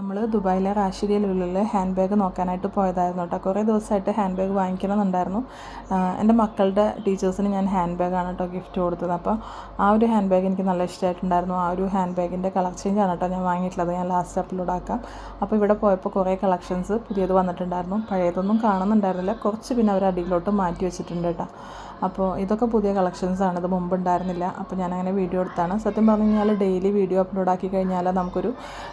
നമ്മൾ ദുബായിലെ റാഷിദിയിലുള്ള hand bag നോക്കാനായിട്ട് പോയതായിരുന്നു കേട്ടോ. കുറേ ദിവസമായിട്ട് ഹാൻഡ് ബാഗ് വാങ്ങിക്കണമെന്നുണ്ടായിരുന്നു എന്റെ മക്കളുടെ ടീച്ചേഴ്സിന് ഞാൻ ഹാൻഡ് ബാഗാണ് കേട്ടോ ഗിഫ്റ്റ് കൊടുത്തത്. അപ്പോൾ ആ ഒരു ഹാൻഡ് ബാഗ് എനിക്ക് നല്ല ഇഷ്ടമായിട്ടുണ്ടായിരുന്നു. ആ ഒരു ഹാൻഡ് ബാഗിന്റെ ചേഞ്ച് ആണ് കേട്ടോ ഞാൻ വാങ്ങിയിട്ടുള്ളത്. ഞാൻ ലാസ്റ്റ് അപ്ലോഡ് ആക്കാം. അപ്പോൾ ഇവിടെ പോയപ്പോൾ കുറേ കളക്ഷൻസ് പുതിയത് വന്നിട്ടുണ്ടായിരുന്നു. പഴയതൊന്നും കാണുന്നുണ്ടായിരുന്നില്ല. കുറച്ച് പിന്നെ അവർ അടിയിലോട്ട് മാറ്റി വെച്ചിട്ടുണ്ട് കേട്ടോ. അപ്പോൾ ഇതൊക്കെ പുതിയ കളക്ഷൻസ് ആണ്. ഇത് മുമ്പ് ഉണ്ടായിരുന്നില്ല. അപ്പോൾ ഞാനങ്ങനെ വീഡിയോ എടുത്താണ്. സത്യം പറഞ്ഞു കഴിഞ്ഞാൽ ഡെയിലി വീഡിയോ അപ്ലോഡ് ആക്കി കഴിഞ്ഞാൽ നമുക്കൊരു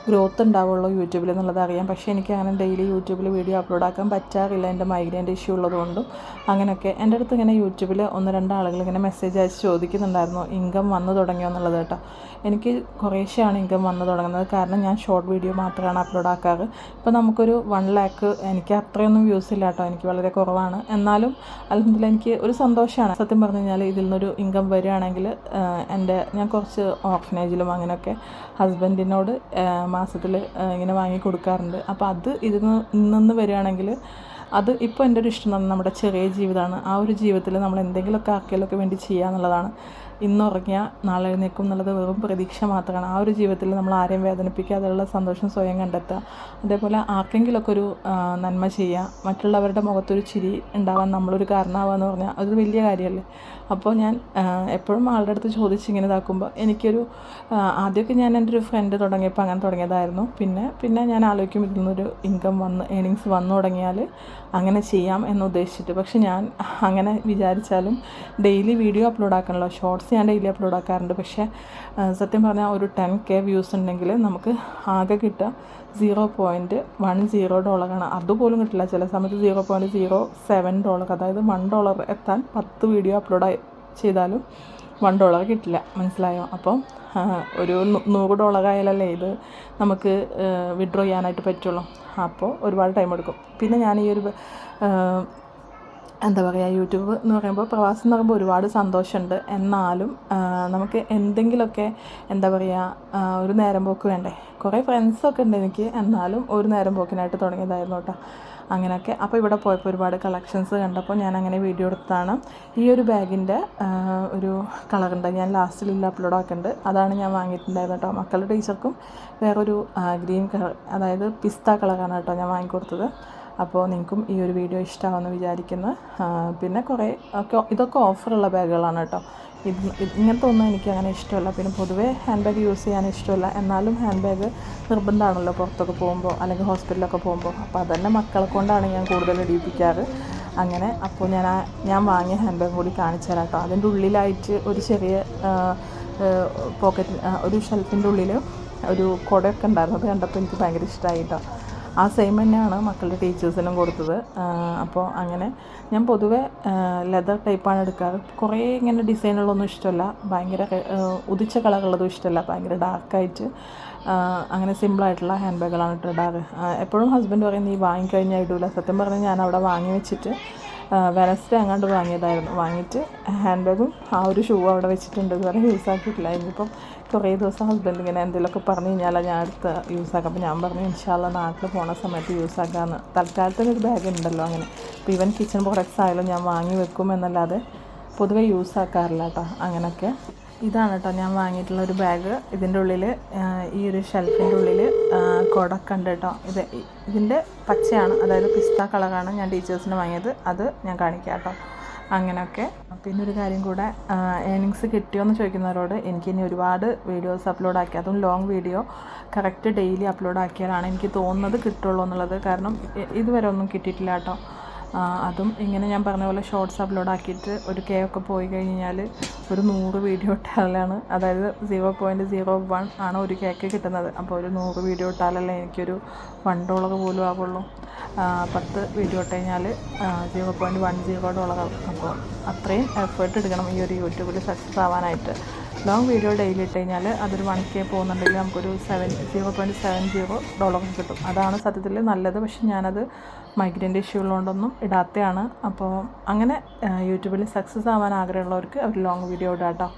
ഗ്രോത്ത് ഉണ്ടാവുള്ളൂ. യൂട്യൂബിൽ എന്നുള്ളത് അറിയാം. പക്ഷേ എനിക്ക് അങ്ങനെ ഡെയിലി യൂട്യൂബിൽ വീഡിയോ അപ്ലോഡ് ആക്കാൻ പറ്റാറില്ല. എന്റെ മൈഗ്രൈന്റെ ഇഷ്യൂ ഉള്ളതുകൊണ്ടും അങ്ങനെയൊക്കെ. എന്റെ അടുത്ത് ഇങ്ങനെ യൂട്യൂബിൽ ഒന്ന് രണ്ട് ആളുകൾ ഇങ്ങനെ മെസ്സേജ് അയച്ച് ചോദിക്കുന്നുണ്ടായിരുന്നു. ഇൻകം വന്നു തുടങ്ങിയോ എന്നുള്ളത് കേട്ടോ. എനിക്ക് കുറേശ്ശെയാണ് ഇൻകം വന്നു തുടങ്ങുന്നത്. കാരണം ഞാൻ ഷോർട്ട് വീഡിയോ മാത്രമാണ് അപ്ലോഡ് ആക്കാറ്. ഇപ്പോൾ നമുക്കൊരു വൺ ലാക്ക് എനിക്ക് അത്രയൊന്നും വ്യൂസ് ഇല്ല കേട്ടോ. എനിക്ക് വളരെ കുറവാണ്. എന്നാലും അല്ലെങ്കിൽ എനിക്ക് ഒരു സന്തോഷമാണ്. സത്യം പറഞ്ഞു കഴിഞ്ഞാൽ ഇതിൽ നിന്നൊരു ഇൻകം വരികയാണെങ്കിൽ എന്റെ ഞാൻ കുറച്ച് ഓർഫനേജിലും അങ്ങനെയൊക്കെ ഹസ്ബൻഡിനോട് മാസത്തിൽ ഇങ്ങനെ വാങ്ങി കൊടുക്കാറുണ്ട്. അപ്പോൾ അത് ഇതിൽ നിന്ന് വരികയാണെങ്കിൽ അത് ഇപ്പോൾ എന്റെ ഒരു ഇഷ്ടം നമ്മുടെ ചെറിയ ജീവിതമാണ്. ആ ഒരു ജീവിതത്തിൽ നമ്മൾ എന്തെങ്കിലുമൊക്കെ ആക്കിയാലൊക്കെ വേണ്ടി ചെയ്യുക എന്നുള്ളതാണ് ഇന്ന് ഉറങ്ങിയാൽ നാളെ എഴുന്നേക്കും എന്നുള്ളത് വെറും പ്രതീക്ഷ മാത്രമാണ്. ആ ഒരു ജീവിതത്തിൽ നമ്മൾ ആരെയും വേദനിപ്പിക്കാതെയുള്ള സന്തോഷം സ്വയം കണ്ടെത്തുക. അതേപോലെ ആർക്കെങ്കിലുമൊക്കെ ഒരു നന്മ ചെയ്യുക. മറ്റുള്ളവരുടെ മുഖത്തൊരു ചിരി ഉണ്ടാവാൻ നമ്മളൊരു കാരണമാവുക എന്ന് പറഞ്ഞാൽ അതൊരു വലിയ കാര്യമല്ലേ? അപ്പോൾ ഞാൻ എപ്പോഴും ആളുടെ അടുത്ത് ചോദിച്ച് ഇങ്ങനെ ഇതാക്കുമ്പോൾ എനിക്കൊരു ആദ്യമൊക്കെ ഞാൻ എന്റെ ഒരു ഫ്രണ്ട് തുടങ്ങിയപ്പോൾ അങ്ങനെ തുടങ്ങിയതായിരുന്നു. പിന്നെ പിന്നെ ഞാൻ ആലോചിക്കും ഇതിൽ നിന്നൊരു ഇൻകം വന്ന് ഏണിങ്സ് വന്നു തുടങ്ങിയാൽ അങ്ങനെ ചെയ്യാം എന്ന് ഉദ്ദേശിച്ചിട്ട്. പക്ഷെ ഞാൻ അങ്ങനെ വിചാരിച്ചാലും ഡെയിലി വീഡിയോ അപ്ലോഡ് ആക്കാനുള്ള ഷോർട്സ് ഞാൻ ഡെയിലി അപ്ലോഡ് ആക്കാറുണ്ട്. പക്ഷേ സത്യം പറഞ്ഞാൽ ഒരു ടെൻ കെ വ്യൂസ് ഉണ്ടെങ്കിൽ നമുക്ക് ആകെ കിട്ടുക സീറോ പോയിന്റ് വൺ സീറോ ഡോളറാണ് അതുപോലും കിട്ടില്ല. ചില സമയത്ത് zero point zero seven dollar അതായത് വൺ ഡോളർ എത്താൻ പത്ത് വീഡിയോ അപ്ലോഡ് ചെയ്താലും വൺ ഡോളർ കിട്ടില്ല. മനസ്സിലായോ? അപ്പോൾ ഒരു നൂറ് ഡോളർ ആയാലല്ലേ ഇത് നമുക്ക് വിഡ്രോ ചെയ്യാനായിട്ട് പറ്റുള്ളൂ. അപ്പോൾ ഒരുപാട് ടൈം എടുക്കും. പിന്നെ ഞാൻ ഈ ഒരു എന്താ പറയുക യൂട്യൂബ് എന്ന് പറയുമ്പോൾ പ്രവാസം എന്ന് പറയുമ്പോൾ ഒരുപാട് സന്തോഷമുണ്ട്. എന്നാലും നമുക്ക് എന്തെങ്കിലുമൊക്കെ എന്താ പറയുക ഒരു നേരം പോക്ക് വേണ്ടേ? കുറേ ഫ്രണ്ട്സൊക്കെ ഉണ്ട് എനിക്ക്. എന്നാലും ഒരു നേരം പോക്കിനായിട്ട് തുടങ്ങിയതായിരുന്നു കേട്ടോ. അങ്ങനെയൊക്കെ. അപ്പോൾ ഇവിടെ പോയപ്പോൾ ഒരുപാട് കളക്ഷൻസ് കണ്ടപ്പോൾ ഞാൻ അങ്ങനെ വീഡിയോ എടുത്താണ്. ഈ ഒരു ബാഗിന്റെ ഒരു കളറുണ്ട് ഞാൻ ലാസ്റ്റിൽ ഇല്ല അപ്ലോഡ് ആക്കുന്നുണ്ട് അതാണ് ഞാൻ വാങ്ങിയിട്ടുണ്ടായിരുന്നത് കേട്ടോ. മക്കളുടെ ടീച്ചർക്കും വേറൊരു ഗ്രീൻ കളർ അതായത് പിസ്ത കളറാണ് കേട്ടോ ഞാൻ വാങ്ങിക്കൊടുത്തത്. അപ്പോൾ നിങ്ങൾക്കും ഈ ഒരു വീഡിയോ ഇഷ്ടമാവുമെന്ന് വിചാരിക്കുന്നു. പിന്നെ കുറേ ഒക്കെ ഇതൊക്കെ ഓഫറുള്ള ബാഗുകളാണ് കേട്ടോ. ഇത് ഇത് ഇങ്ങനത്തെ ഒന്നും എനിക്ക് അങ്ങനെ ഇഷ്ടമല്ല. പിന്നെ പൊതുവേ ഹാൻഡ് ബാഗ് യൂസ് ചെയ്യാൻ ഇഷ്ടമല്ല. എന്നാലും ഹാൻഡ് ബാഗ് നിർബന്ധമാണല്ലോ പുറത്തൊക്കെ പോകുമ്പോൾ അല്ലെങ്കിൽ ഹോസ്പിറ്റലൊക്കെ പോകുമ്പോൾ. അപ്പോൾ അതന്നെ മക്കളെ കൊണ്ടാണ് ഞാൻ കൂടുതൽ ഇടിയിപ്പിക്കാറ്. അങ്ങനെ അപ്പോൾ ഞാൻ ആ ഞാൻ വാങ്ങിയ ഹാൻഡ് ബാഗ് കൂടി കാണിച്ചു തരാം കേട്ടോ. അതിന്റെ ഉള്ളിലായിട്ട് ഒരു ചെറിയ പോക്കറ്റ് ഒരു ഷെൽഫിന്റെ ഉള്ളിൽ ഒരു കുടയൊക്കെ ഉണ്ടായിരുന്നു. അത് കണ്ടപ്പോൾ എനിക്ക് ഭയങ്കര ഇഷ്ടമായി കേട്ടോ. ആ സെയിം തന്നെയാണ് മക്കളുടെ ടീച്ചേഴ്സിനും കൊടുത്തത്. അപ്പോൾ അങ്ങനെ ഞാൻ പൊതുവേ ലെതർ ടൈപ്പാണ് എടുക്കാറ്. കുറേ ഇങ്ങനെ ഡിസൈനുകളൊന്നും ഇഷ്ടമല്ല. ഭയങ്കര ഉദിച്ച കളറുള്ളതും ഇഷ്ടമല്ല. ഭയങ്കര ഡാർക്കായിട്ട് അങ്ങനെ സിമ്പിളായിട്ടുള്ള ഹാൻഡ് ബാഗുകളാണ് ഇട്ടിടാറ്. എപ്പോഴും ഹസ്ബൻഡ് പറയും നീ വാങ്ങിക്കഴിഞ്ഞാൽ ഇടൂല. സത്യം പറഞ്ഞാൽ ഞാൻ അവിടെ വാങ്ങി വെച്ചിട്ട് വെനസ്ഡേ അങ്ങോട്ട് വാങ്ങിയതായിരുന്നു. വാങ്ങിയിട്ട് ഹാൻഡ് ബാഗും ആ ഒരു ഷൂ അവിടെ വെച്ചിട്ടുണ്ട്. ഇതുവരെ യൂസ് ആക്കിയിട്ടില്ല. ഇനിയിപ്പം കുറേ ദിവസം ഹസ്ബൻഡ് ഇങ്ങനെ എന്തെങ്കിലുമൊക്കെ പറഞ്ഞു കഴിഞ്ഞാൽ ഞാൻ അടുത്ത് യൂസ് ആക്കാം. അപ്പോൾ ഞാൻ പറഞ്ഞു ഇൻഷാല്ല നാട്ടിൽ പോണ സമയത്ത് യൂസ് ആക്കാമെന്ന് തൽക്കാലത്തിന് ഒരു ബാഗ് ഉണ്ടല്ലോ അങ്ങനെ. അപ്പോൾ ഈവൻ കിച്ചൺ പ്രോഡക്റ്റ്സ് ആയാലും ഞാൻ വാങ്ങി വെക്കും എന്നല്ലാതെ പൊതുവേ യൂസ് ആക്കാറില്ല കേട്ടോ അങ്ങനെയൊക്കെ ഇതാണ് കേട്ടോ ഞാൻ വാങ്ങിയിട്ടുള്ള ഒരു ബാഗ്. ഇതിന്റെ ഉള്ളിൽ ഈ ഒരു ഷെൽഫിന്റെ ഉള്ളിൽ കൊടക്കുണ്ട് കേട്ടോ ഇത് ഇതിന്റെ പച്ചയാണ്. അതായത് പിസ്ത കളറാണ് ഞാൻ ടീച്ചേഴ്സിന് വാങ്ങിയത്. അത് ഞാൻ കാണിക്കാം കേട്ടോ അങ്ങനെയൊക്കെ പിന്നെ ഒരു കാര്യം കൂടെ ഏണിങ്സ് കിട്ടിയോ എന്ന് ചോദിക്കുന്നവരോട് എനിക്ക് ഇനി ഒരുപാട് വീഡിയോസ് അപ്ലോഡ് ആക്കി അതും long video correct daily upload ആക്കിയാലാണ് എനിക്ക് തോന്നുന്നത് കിട്ടുള്ളൂ എന്നുള്ളത്. കാരണം ഇതുവരെ ഒന്നും കിട്ടിയിട്ടില്ല കേട്ടോ അതും ഇങ്ങനെ ഞാൻ പറഞ്ഞ പോലെ ഷോർട്സ് അപ്ലോഡ് ആക്കിയിട്ട് ഒരു കെ ഒക്കെ പോയി കഴിഞ്ഞാൽ ഒരു നൂറ് വീഡിയോ ഇട്ടാലാണ് അതായത് സീറോ പോയിന്റ് സീറോ വൺ ആണ് ഒരു കേക്ക് കിട്ടുന്നത്. അപ്പോൾ ഒരു നൂറ് വീഡിയോ ഇട്ടാലല്ലേ എനിക്കൊരു വൺ ഡോളർ പോലും ആവുള്ളൂ. പത്ത് വീഡിയോ ഇട്ട് കഴിഞ്ഞാൽ zero point one zero dollar ആവും. അപ്പോൾ അത്രയും എഫേർട്ട് എടുക്കണം ഈ ഒരു യൂട്യൂബിൽ സക്സസ് ആവാനായിട്ട്. ലോങ് വീഡിയോ ഡെയിലി ഇട്ട് കഴിഞ്ഞാൽ അതൊരു വൺ കെ പോകുന്നുണ്ടെങ്കിൽ നമുക്കൊരു seven zero point seven zero dollar കിട്ടും. അതാണ് സത്യത്തിൽ നല്ലത്. പക്ഷെ ഞാനത് മൈഗ്രന്റ് ഇഷ്യൂ ഉള്ളതുകൊണ്ടൊന്നും ഇടാത്തതാണ് അപ്പോൾ അങ്ങനെ യൂട്യൂബിൽ സക്സസ് ആവാൻ ആഗ്രഹമുള്ളവർക്ക് അവർ ലോങ് വീഡിയോ ഇടാം കേട്ടോ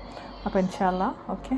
അപ്പോൾ ഇൻഷാല്ല ഓക്കെ